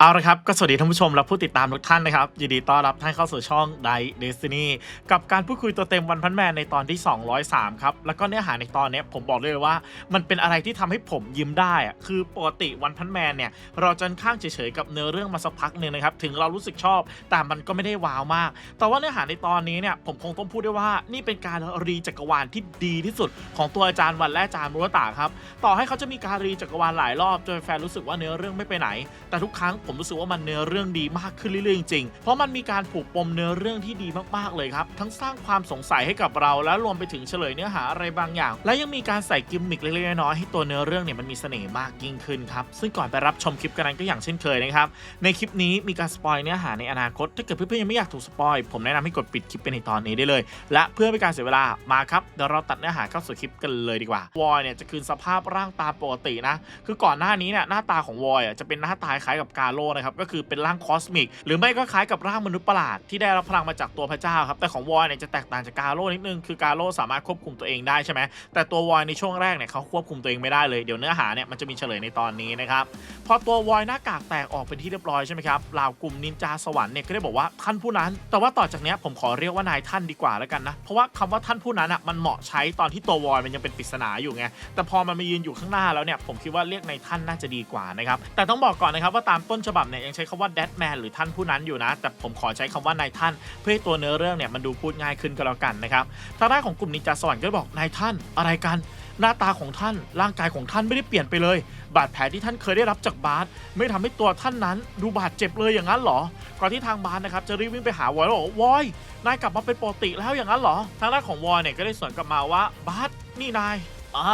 เอาละครับก็สวัสดีท่านผู้ชมและผู้ติดตามทุกท่านนะครับ ยินดีต้อนรับท่านเข้าสู่ช่อง d i Destiny กับการพูดคุยตัวเต็มวันพันแมนในตอนที่ 203 ครับ แล้วก็เนื้อหาในตอนนี้ผมบอกเลยว่า มันเป็นอะไรที่ทำให้ผมยิ้มได้อะคือปกติวันพันแมนเนี่ย เราจะค่อนข้างเฉยๆกับเนื้อเรื่องมาสักพักหนึ่งนะครับ ถึงเรารู้สึกชอบ แต่มันก็ไม่ได้ว้าวมาก แต่ว่าเนื้อหาในตอนนี้เนี่ยผมคงต้องพูดได้ว่านี่เป็นการรีจักรวาลที่ดีที่สุด ของตัวอาจารย์วันและอาจารย์มุรตะครับต่อให้เขาจะมีการรีจักรวาลหลายรอบจนแฟนรู้สึกว่าเนื้อเรื่องไม่ไปไหน แต่ทุกครั้งผมรู้สึกว่ามันเนื้อเรื่องดีมากขึ้นเรื่อยๆจริงๆเพราะมันมีการผูกปมเนื้อเรื่องที่ดีมากๆเลยครับ ทั้งสร้างความสงสัยให้กับเราและรวมไปถึงเฉลยเนื้อหาอะไรบางอย่าง และยังมีการใส่กิมมิคเล็กๆน้อยๆให้ตัวเนื้อเรื่องเนี่ยมันมีเสน่ห์มากยิ่งขึ้นครับซึ่งก่อนไปรับชมคลิปกันนั้นก็อย่างเช่นเคยนะครับในคลิปนี้มีการสปอยเนื้อหาในอนาคตถ้าเกิดเพื่อนๆยังไม่อยากถูกสปอยผมแนะนำให้กดปิดคลิปไปในตอนนี้ได้เลย และเพื่อไม่การเสียเวลามาครับเดี๋ยวเราตัดเนื้อหาเข้าสู่คลิปกันเลยดีกว่าวอยเนี่ยจะคืนสภาพร่างตามปกตินะคือก่อนหน้านี้เนี่ยหน้าตาของวอยอะจะเป็นหน้าตาคล้ายกับกาโลนะครับก็คือเป็นร่างคอสมิกหรือไม่ก็คล้ายกับร่างมนุษย์ประหลาดที่ได้รับพลังมาจากตัวพระเจ้าครับแต่ของวอยเนี่ยจะแตกต่างจากกาโลนิดนึงคือกาโลสามารถควบคุมตัวเองได้ใช่ไหมแต่ตัววอยในช่วงแรกเนี่ยเขาควบคุมตัวเองไม่ได้เลยเดี๋ยวเนื้อหาเนี่ยมันจะมีเฉลยในตอนนี้นะครับพอตัววอยหน้ากากแตกออกเป็นที่เรียบร้อยใช่ไหมครับเหล่ากลุ่มนินจาสวรรค์เนี่ยก็ได้บอกว่าท่านผู้นั้น แต่ว่าต่อจากนี้ผมขอเรียกว่านายท่านดีกว่าแล้วกันนะเพราะว่าคำว่าท่านผู้นั้นอะมันเหมาะใช้ตอนที่ตัววอยมันยังเป็นปริศนาอยู่ไงแต่พอมันมายืนอยู่ข้างหน้าแล้วเนี่ยผมคิดว่าเรียกนายท่านน่าจะดีกว่านะครับแต่ต้องบอกก่อนนะครับว่าตามต้นฉฉบับเนี่ยยังใช้คำว่า dead man หรือท่านผู้นั้นอยู่นะ แต่ผมขอใช้คำว่านายท่าน เพื่อให้ตัวเนื้อเรื่องเนี่ยมันดูพูดง่ายขึ้นก็แล้วกันนะครับทางด้านของกลุ่มนินจาสวรรค์ก็บอกนายท่านอะไรกันหน้าตาของท่านร่างกายของท่านไม่ได้เปลี่ยนไปเลย บาดแผลที่ท่านเคยได้รับจากบาสไม่ทำให้ตัวท่านนั้น ดูบาดเจ็บเลยอย่างนั้นเหรอ ก่อนที่ทางบาสนะครับจะรีบวิ่งไปหาวอยแล้วบอกวอยนายกลับมาเป็นปกติแล้วอย่างนั้นเหรอ ทางด้านของวอยเนี่ยก็ได้สวนกลับมาว่าบาสนี่นายอ่า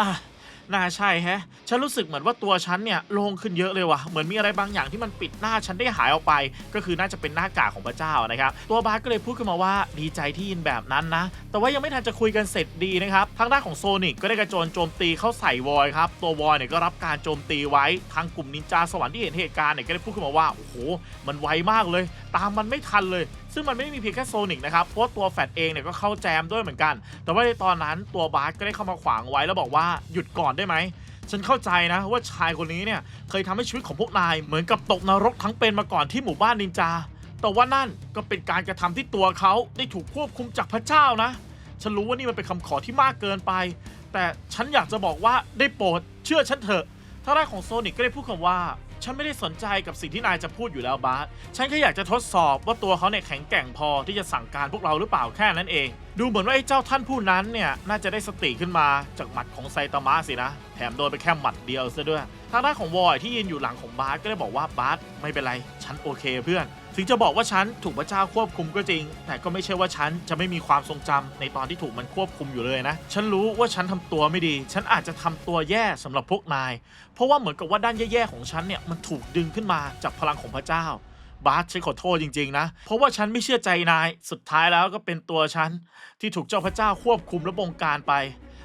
น่าใช่แฮะ ฉันรู้สึกเหมือนว่าตัวฉันเนี่ยโล่งขึ้นเยอะเลยว่ะ เหมือนมีอะไรบางอย่างที่มันปิดหน้าฉันได้หายออกไป ก็คือน่าจะเป็นหน้ากากของพระเจ้านะครับ ตัวบาสก็เลยพูดขึ้นมาว่าดีใจที่ยินแบบนั้นนะ แต่ว่ายังไม่ทันจะคุยกันเสร็จดีนะครับ ทางด้านของโซนิกก็ได้กระโจนโจมตีเข้าใส่วอยครับ ตัววอยเนี่ยก็รับการโจมตีไว้ ทางกลุ่มนินจาสวรรค์ที่เห็นเหตุการณ์เนี่ยก็ได้พูดขึ้นมาว่า โอ้โห มันไวมากเลย ตามมันไม่ทันเลย ซึ่งมันไม่ได้มีเพียงแค่โซนิกนะครับเพราะตัวแฟดเองเนี่ยก็เข้าแจมด้วยเหมือนกัน แต่ว่าในตอนนั้นตัวบาสก็ได้เข้ามาขวางไว้แล้วบอกว่าหยุดก่อนได้ไหมฉันเข้าใจนะว่าชายคนนี้เนี่ยเคยทำให้ชีวิตของพวกนายเหมือนกับตกนรกทั้งเป็นมาก่อนที่หมู่บ้านนินจา แต่ว่านั่นก็เป็นการกระทำที่ตัวเขาได้ถูกควบคุมจากพระเจ้านะ ฉันรู้ว่านี่มันเป็นคำขอที่มากเกินไป แต่ฉันอยากจะบอกว่าได้โปรดเชื่อฉันเถอะทางด้านของโซนิกก็ได้พูดคำว่า ฉันไม่ได้สนใจกับสิ่งที่นายจะพูดอยู่แล้วบาสฉันแค่อยากจะทดสอบว่าตัวเขาเนี่ยแข็งแกร่งพอที่จะสั่งการพวกเราหรือเปล่าแค่นั้นเอง ดูเหมือนว่าไอ้เจ้าท่านผู้นั้นเนี่ยน่าจะได้สติขึ้นมาจากหมัดของไซตามะสินะ แถมโดนไปแค่หมัดเดียวซะด้วย ทางด้านของวอยที่ยืนอยู่หลังของบาสก็ได้บอกว่าบาสไม่เป็นไร ฉันโอเคเพื่อน ถึงจะบอกว่าฉันถูกพระเจ้าควบคุมก็จริง แต่ก็ไม่ใช่ว่าฉันจะไม่มีความทรงจำในตอนที่ถูกมันควบคุมอยู่เลยนะ ฉันรู้ว่าฉันทำตัวไม่ดี ฉันอาจจะทำตัวแย่สำหรับพวกนาย เพราะว่าเหมือนกับว่าด้านแย่ๆของฉันเนี่ยมันถูกดึงขึ้นมาจากพลังของพระเจ้าบาสฉันขอโทษจริงๆนะ เพราะว่าฉันไม่เชื่อใจนาย สุดท้ายแล้วก็เป็นตัวฉันที่ถูกเจ้าพระเจ้าควบคุมและบงการไป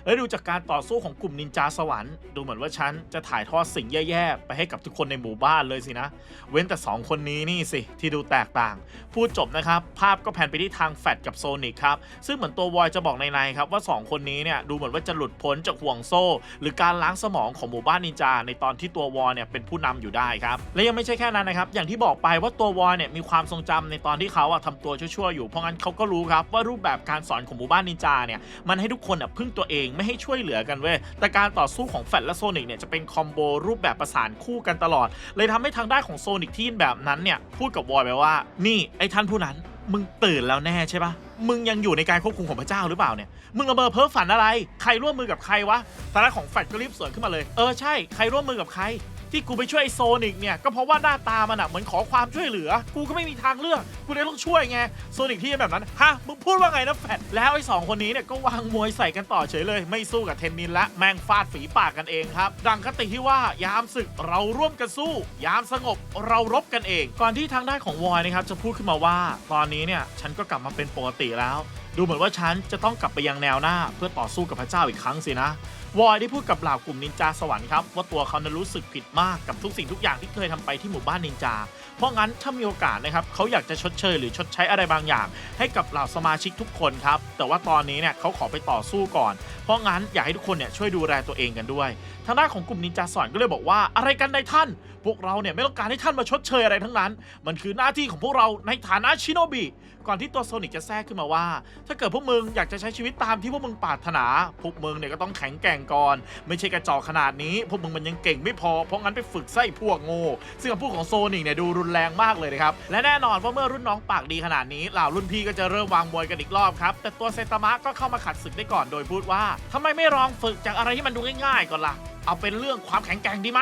และดูจากการต่อสู้ของกลุ่มนินจาสวรรค์ดูเหมือนว่าฉันจะถ่ายทอดสิ่งแย่ๆ ไปให้กับทุกคนในหมู่บ้านเลยสินะ เว้นแต่ 2 คนนี้นี่สิที่ดูแตกต่าง พูดจบนะครับ ภาพก็แผนไปที่ทางแฟดกับโซนิกครับ ซึ่งเหมือนตัววอยจะบอกในในๆครับว่า 2 คนนี้เนี่ยดูเหมือนว่าจะหลุดพ้นจากห่วงโซ่ หรือการล้างสมองของหมู่บ้านนินจา ในตอนที่ตัววอยเนี่ยเป็นผู้นำอยู่ได้ครับและยังไม่ใช่แค่นั้นนะครับอย่างที่บอกไปว่าตัววอยเนี่ยมีความทรงจำในตอนที่เขาอะทำตัวชั่วๆอยู่เพราะงั้นเขาก็รู้ครับว่ารูปแบบการสอนของหมู่บ้านนินจาเนี่ยมันให้ทุกคนอะพึ่งตัวเองไม่ให้ช่วยเหลือกันเว้ยแต่การต่อสู้ของแฟตและโซนิกเนี่ยจะเป็นคอมโบรูปแบบประสานคู่กันตลอด เลยทำให้ทางด้านของโซนิกที่ยินแบบนั้นเนี่ยพูดกับวอยไปว่า นี่ไอ้ท่านผู้นั้นมึงตื่นแล้วแน่ใช่ปะมึงยังอยู่ในการควบคุมของพระเจ้าหรือเปล่าเนี่ย มึงละเมอเพ้อฝันอะไร ใครร่วมมือกับใครวะทางด้านของแฟตก็รีบสวนขึ้นมาเลย เออใช่ ใครร่วมมือกับใคร ที่กูไปช่วยไอ้โซนิกเนี่ยก็เพราะว่าหน้าตามันอะเหมือนขอความช่วยเหลือ กูก็ไม่มีทางเลือกกูเลยต้องช่วยไงโซนิกที่แบบนั้นฮะมึงพูดว่าไงนะแฟดแล้วไอ้สองคนนี้เนี่ยก็วางมวยใส่กันต่อเฉยเลย ไม่สู้กับเทนนินละแม่งฟาดฝีปากกันเองครับ ดังคติที่ว่ายามศึกเราร่วมกันสู้ ยามสงบเรารบกันเอง ก่อนที่ทางด้านของวอยนะครับจะพูดขึ้นมาว่า ตอนนี้เนี่ยฉันก็กลับมาเป็นปกติแล้ว ดูเหมือนว่าฉันจะต้องกลับไปยังแนวหน้า เพื่อต่อสู้กับพระเจ้าอีกครั้งสินะ วอยได้พูดกับเหล่ากลุ่มนินจาสวรรค์ครับว่าตัวเขานั้นรู้สึกผิดมากกับทุกสิ่งทุกอย่างที่เคยทำไปที่หมู่บ้านนินจา เพราะงั้นถ้ามีโอกาสนะครับเขาอยากจะชดเชยหรือชดใช้อะไรบางอย่าง ให้กับเหล่าสมาชิกทุกคนครับแต่ว่าตอนนี้เนี่ยเขาขอไปต่อสู้ก่อน เพราะงั้นอยากให้ทุกคนเนี่ยช่วยดูแลตัวเองกันด้วย ทางด้านของกลุ่มนินจาสอนก็เลยบอกว่าอะไรกันนายท่าน พวกเราเนี่ยไม่ต้องการให้ท่านมาชดเชยอะไรทั้งนั้น มันคือหน้าที่ของพวกเราในฐานะชิโนบิก่อนที่ตัวโซนิกจะแทรกขึ้นมาว่า ถ้าเกิดพวกมึงอยากจะใช้ชีวิตตามที่พวกมึงปรารถนาพวกมึงเนี่ยก็ต้องแข็งแกร่งก่อน ไม่ใช่กระจอกขนาดนี้ พวกมึงมันยังเก่งไม่พอ เพราะงั้นไปฝึกไส้พวกโง่ซึ่งคำพูดของโซนิกเนี่ยดูรุนแรงมากเลยนะครับ และแน่นอนว่าเมื่อรุ่นน้องปากดีขนาดนี้เหล่ารุ่นพี่ก็จะเริ่มวางมวยกันอีกรอบครับ แต่ตัวเซตามะก็เข้ามาขัดศึกได้ก่อนโดยพูดว่าทำไมไม่ลองฝึกจากอะไรที่มันดูง่ายๆก่อนล่ะ เอาเป็นเรื่องความแข็งแกร่งดีไหม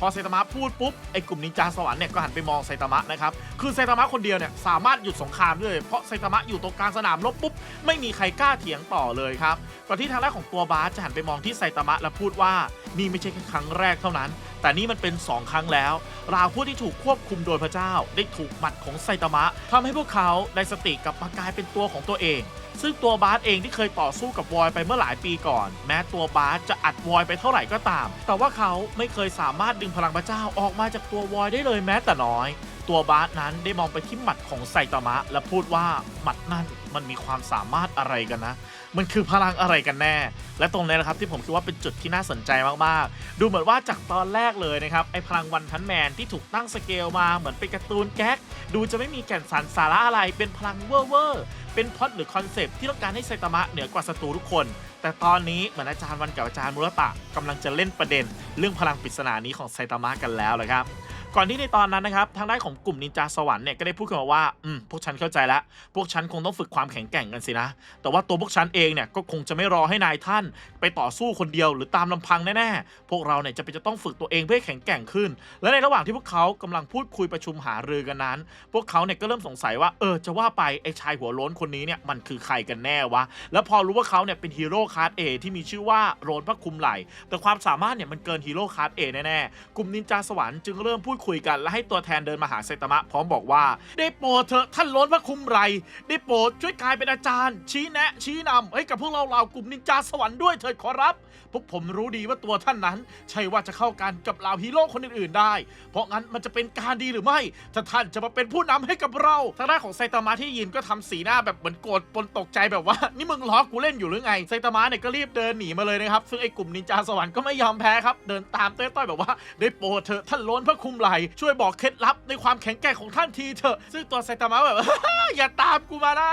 พอไซตามะพูดปุ๊บไอ้กลุ่มนินจาสวรรค์เนี่ยก็หันไปมองไซตามะนะครับคือไซตามะคนเดียวเนี่ยสามารถหยุดสงครามได้เลยเพราะไซตามะอยู่ตรงกลางสนามรบปุ๊บไม่มีใครกล้าเถียงต่อเลยครับก่อนที่ทางด้านของตัวบาสจะหันไปมองที่ไซตามะและพูดว่านี่ไม่ใช่แค่ครั้งแรกเท่านั้นแต่นี่มันเป็น 2 ครั้งแล้ว ราผู้ที่ถูกควบคุมโดยพระเจ้า ได้ถูกหมัดของไซตามะทำให้พวกเขาได้สติกลับมากลายเป็นตัวของตัวเอง ซึ่งตัวบาสเองที่เคยต่อสู้กับวอยไปเมื่อหลายปีก่อน แม้ตัวบาสจะอัดวอยไปเท่าไหร่ก็ตาม แต่ว่าเขาไม่เคยสามารถดึงพลังพระเจ้าออกมาจากตัววอยได้เลยแม้แต่น้อย ตัวบาสนั้นได้มองไปที่หมัดของไซตามะ และพูดว่าหมัดนั่นมันมีความสามารถอะไรกันนะ มันคือพลังอะไรกันแน่ และตรงนี้แหละครับที่ผมคิดว่าเป็นจุดที่น่าสนใจมากๆ ดูเหมือนว่าจากตอนแรกเลยนะครับไอพลังวันพันแมนที่ถูกตั้งสเกลมาเหมือนเป็นการ์ตูนแก๊กดูจะไม่มีแก่นสารสาระอะไรเป็นพลังเวอร์เวอร์เป็นพล็อดหรือคอนเซปที่ต้องการให้ไซตามะเหนือกว่าศัตรูทุกคน แต่ตอนนี้เหมือนอาจารย์วันกับอาจารย์มุรตะกำลังจะเล่นประเด็น เรื่องพลังปริศนานี้ของไซตามะกันแล้วเลยครับ ก่อนที่ในตอนนั้นนะครับทางด้านของกลุ่มนินจาสวรรค์เนี่ยก็ได้พูดขึ้นมาว่าอืมพวกฉันเข้าใจแล้วพวกฉันคงต้องฝึกความแข็งแกร่งกันสินะ แต่ว่าตัวพวกฉันเองเนี่ยก็คงจะไม่รอให้นายท่าน ไปต่อสู้คนเดียวหรือตามลำพังแน่ๆพวกเราเนี่ยจะเป็นจะต้องฝึกตัวเองเพื่อแข็งแกร่งขึ้น และในระหว่างที่พวกเขากำลังพูดคุยประชุมหารือกันนั้น พวกเขาเนี่ยก็เริ่มสงสัยว่าเออจะว่าไปไอ้ชายหัวโล้นคนนี้เนี่ยมันคือใครกันแน่วะแล้วพอรู้ว่าเขาเนี่ยเป็นฮีโร่คาร์ดเอที่มีชื่อว่าโรนพระคุมไหลแต่ความสามารถเนี่ยมันเกินฮีโร่คาร์ดเอแน่ๆกลุ่มนินจาสวรรค์จึงเริ่มพูดคุยกันและให้ตัวแทนเดินมาหาไซตามะพร้อมบอกว่า ได้โปรดเถอะท่านล้นพระคุมไร ได้โปรดช่วยกลายเป็นอาจารย์ ชี้แนะ ชี้นำให้กับพวกเราเหล่ากลุ่มนินจาสวรรค์ด้วยเถิดขอรับ พวกผมรู้ดีว่าตัวท่านนั้น ใช่ว่าจะเข้ากันกับเหล่าฮีโร่คนอื่นๆได้ เพราะงั้นมันจะเป็นการดีหรือไม่ถ้าท่านจะมาเป็นผู้นำให้กับเราทางด้านของไซตามะที่ยินก็ทำสีหน้าแบบเหมือนโกรธปนตกใจแบบว่า นี่มึงล้อกูเล่นอยู่หรือไงไซตามะเนี่ยก็รีบเดินหนีมาเลยนะครับซึ่งไอ้กลุ่มนินจาสวรรค์ก็ไม่ยอมแพ้ครับเดินตามเต้ยต้อยแบบว่า ได้โปรดเถอะท่านล้นพระคุมไหลช่วยบอกเคล็ดลับในความแข็งแกร่งของท่านทีเถอะ ซึ่งตัวไซตามะแบบ อย่าตามกูมานะ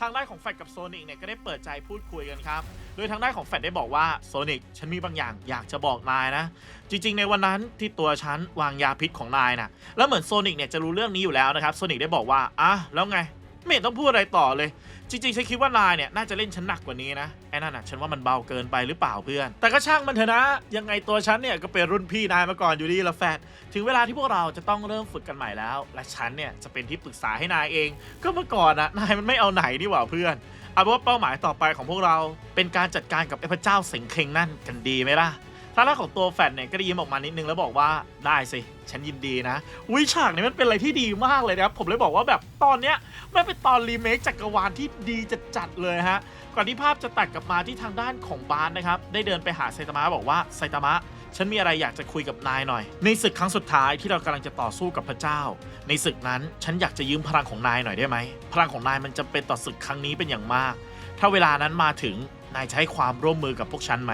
ทางด้านของแฟดกับโซนิกเนี่ยก็ได้เปิดใจพูดคุยกันครับ โดยทางด้านของแฟดได้บอกว่าโซนิกฉันมีบางอย่างอยากจะบอกนายนะ จริง ๆ ในวันนั้นที่ตัวฉันวางยาพิษของนายนะแล้วเหมือนโซนิกเนี่ยจะรู้เรื่องนี้อยู่แล้วนะครับ โซนิกได้บอกว่าอะแล้วไง ไม่เห็นต้องพูดอะไรต่อเลย จริงๆฉันคิดว่านายเนี่ยน่าจะเล่นฉันหนักกว่านี้นะไอ้นั่นน่ะฉันว่ามันเบาเกินไปหรือเปล่าเพื่อน แต่ก็ช่างมันเถอะนะ ยังไงตัวฉันเนี่ยก็เป็นรุ่นพี่นายมาก่อนอยู่ดีละแฟดถึงเวลาที่พวกเราจะต้องเริ่มฝึกกันใหม่แล้ว และฉันเนี่ยจะเป็นที่ปรึกษาให้นายเอง ก็เมื่อก่อนนะนายมันไม่เอาไหนดีกว่าเพื่อนเอาเป็นว่าเป้าหมายต่อไปของพวกเรา เป็นการจัดการกับไอ้พระเจ้าเสงเคงนั่นกันดีไหมล่ะางด้านของตัวแฟดเนี่ยก็ได้ยิ้มออกมานิดนึงแล้วบอกว่าได้สิฉันยินดีนะวิฉากนี้มันเป็นอะไรที่ดีมากเลยนะครับผมเลยบอกว่าแบบตอนเนี้ยมันเป็นตอนรีเมคจักรวาลที่ดีจะจัดเลยฮะก่อนที่ภาพจะตัดกลับมาที่ทางด้านของบาสนะครับได้เดินไปหาไซตามะบอกว่าไซตามะฉันมีอะไรอยากจะคุยกับนายหน่อย ในศึกครั้งสุดท้ายที่เรากำลังจะต่อสู้กับพระเจ้า ในศึกนั้นฉันอยากจะยืมพลังของนายหน่อยได้ไหมพลังของนายมันจำเป็นต่อศึกครั้งนี้เป็นอย่างมาก ถ้าเวลานั้นมาถึงนายจะให้ความร่วมมือกับพวกฉันไหม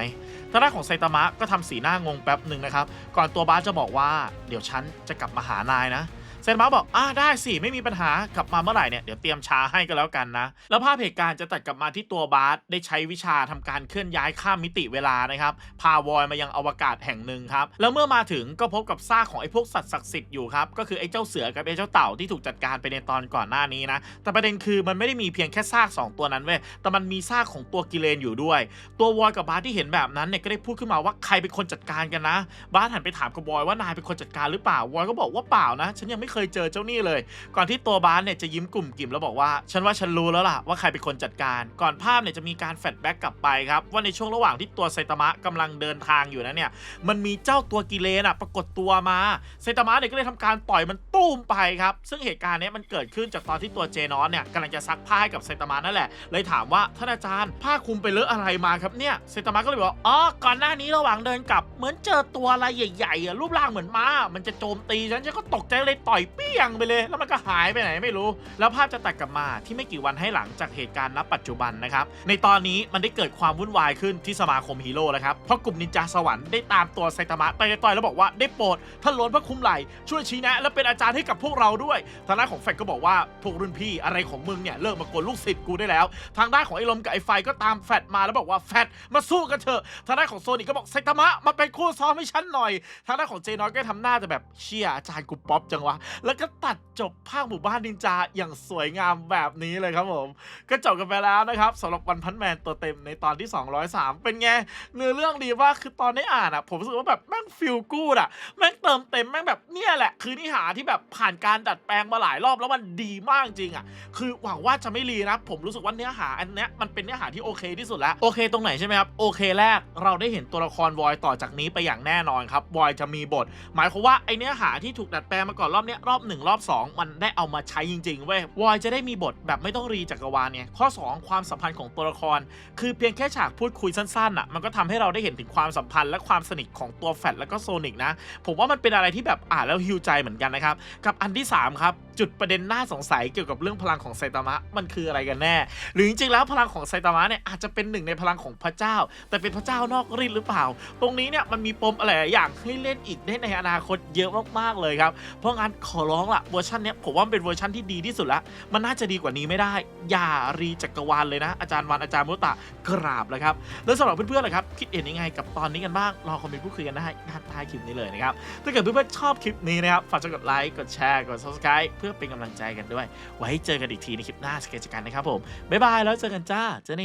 างด้านของไซตามะก็ทำสีหน้างงแป๊บหนึ่งนะครับ ก่อนตัวบาสจะบอกว่าเดี๋ยวฉันจะกลับมาหานายนะ ไซตามะบอกอ่าได้สิไม่มีปัญหากลับมาเมื่อไหร่เนี่ยเดี๋ยวเตรียมชาให้ก็แล้วกันนะ แล้วภาพเหตุการณ์จะตัดกลับมาที่ตัวบาสได้ใช้วิชาทำการเคลื่อนย้ายข้ามมิติเวลานะครับพาวอยมายังอวกาศแห่งหนึ่งครับแล้วเมื่อมาถึงก็พบกับซากของไอ้พวกสัตว์ศักดิ์สิทธิ์อยู่ครับก็คือไอ้เจ้าเสือกับไอ้เจ้าเต่าที่ถูกจัดการไปในตอนก่อนหน้านี้นะแต่ประเด็นคือมันไม่ได้มีเพียงแค่ซากสองตัวนั้นเว้ยแต่มันมีซากของตัวกิเลนอยู่ด้วย ตัววอยกับบาสที่เห็นแบบนั้นเนี่ยก็ได้พูดขึ้นมาว่าใครเป็นคนจัดการกันนะ บาสหันไปถามกับบอยว่านายเป็นคนจัดการหรือเปล่าวอยก็บอกว่าเปล่านะ ฉันยังไม่เคยเจอเจ้านี่เลย ก่อนที่ตัวบาสเนี่ยจะยิ้มกลุ่มกิ่มแล้วบอกว่า ฉันว่าฉันรู้แล้วล่ะว่าใครเป็นคนจัดการ ก่อนภาพเนี่ยจะมีการแฟลชแบ็กกลับไปครับว่าในช่วงระหว่างที่ตัวไซตามะกำลังเดินทางอยู่นะเนี่ยมันมีเจ้าตัวกิเลนอะปรากฏตัวมาไซตามะเนี่ยก็เลยทำการต่อยมันตุ้มไปครับซึ่งเหตุการณ์เนี้ยมันเกิดขึ้นจากตอนที่ตัวเจนอนเนี่ยกำลังจะซักผ้าให้กับไซตามะนั่นแหละเลยถามว่าท่านอาจารย์ผ้าคลุมไปเลอะอะไรมาครับเนี่ยไซตามะก็เลยบอกอ๋อก่อนหน้านี้ระหว่างเดินกลับเหมือนเจอตัวอะไรใหญ่ๆอะรูปร่างเหมือนม้ามันจะโจมตีฉันฉันก็ตกใจเลยต่อยเปี้ยงไปเลย แล้วมันก็หายไปไหนไม่รู้ แล้วภาพจะตัดกลับมาที่ไม่กี่วันให้หลังจากเหตุการณ์ณปัจจุบันนะครับ ในตอนนี้มันได้เกิดความวุ่นวายขึ้นที่สมาคมฮีโร่แล้วครับ เพราะกลุ่มนินจาสวรรค์ได้ตามตัวไซตามะไปต่อยแล้วบอกว่าได้โปรดท่านล้นพระคุ้มไหลช่วยชี้แนะ และเป็นอาจารย์ให้กับพวกเราด้วย ทางด้านของแฟกก็บอกว่าพวกรุ่นพี่อะไรของมึงเนี่ยเลิกมากวนลูกศิษย์กูได้แล้ว ทางด้านของไอ้ลมกับไอ้ไฟก็ตามแฟดมาแล้วบอกว่าแฟดมาสู้กันเถอะทางด้านของโซนิกก็บอกไซตามะมาเป็นคู่ซ้อมให้ฉันหน่อย ทางด้านของเจนอยก็ทำหน้าจะแบบเชียอาจารย์กูป๊อปจังวะแล้วก็ตัดจบภาคหมู่บ้านนินจาอย่างสวยงามแบบนี้เลยครับผม ก็จบกันไปแล้วนะครับสำหรับวันพันแมนตัวเต็มในตอนที่ 203 เป็นไง เนื้อเรื่องดีว่าคือตอนได้อ่านอะ ผมรู้สึกว่าแบบแม่งฟิลกูดอะ แม่งเติมเต็มแม่งแบบเนี่ยแหละ คือนิหาที่แบบผ่านการดัดแปลงมาหลายรอบแล้วมันดีมากจริงอะ คือหวังว่าจะไม่รีนะ ผมรู้สึกว่าเนื้อหาอันเนี้ยมันเป็นเนื้อหาที่โอเคที่สุดแล้วโอเค ตรงไหนใช่ไหมครับโอเคแรกเราได้เห็นตัวละครวอยต่อจากนี้ไปอย่างแน่นอนครับวอยจะมีบท หมายความว่าไอเนื้อหาที่ถูกดัดแปลงมาก่อนรอบเนี้ยรอบหนึ่งรอบสองมันได้เอามาใช้จริงๆเว้ยวอยจะได้มีบทแบบไม่ต้องรีจักรวาลเนี่ยข้อ 2 ความสัมพันธ์ของตัวละคร คือเพียงแค่ฉากพูดคุยสั้นๆอะมันก็ทำให้เราได้เห็นถึงความสัมพันธ์และความสนิทของตัวแฟดแล้วก็โซนิกนะ ผมว่ามันเป็นอะไรที่แบบอ่านแล้วฮิวใจเหมือนกันนะครับ กับอันที่ 3 ครับ จุดประเด็นน่าสงสัยเกี่ยวกับเรื่องพลังของไซตามะมันคืออะไรกันแน่ หรือจริงๆแล้วพลังของไซตามะเนี่ยอาจจะเป็นหนึ่งในพลังของพระเจ้า แต่เป็นพระเจ้านอกฤทธิ์หรือเปล่า ตรงนี้เนี่ยมันมีปมอะไรอย่างให้เล่นอีกได้ในอนาคตเยอะมากๆเลยครับเพราะงั้นขอร้องละเวอร์ชันเนี้ยผมว่าเป็นเวอร์ชันที่ดีที่สุดละมันน่าจะดีกว่านี้ไม่ได้ อย่ารีจักรวาลเลยนะ อาจารย์วันอาจารย์มุตะกราบแล้วครับ แล้วสำหรับเพื่อนๆล่ะครับ คิดเห็นยังไงกับตอนนี้กันบ้างรอคอมเมนต์พูดคุยกันได้ด้านใต้คลิปนี้เลยนะครับถ้าเกิดเพื่อนๆชอบคลิปนี้นะครับฝากกดไลค์กดแชร์กด subscribe เพื่อเป็นกำลังใจกันด้วย ไว้เจอกันอีกทีในคลิปหน้าสเกจกันนะครับผมบ๊ายบายแล้วเจอกันจ้าเจนี่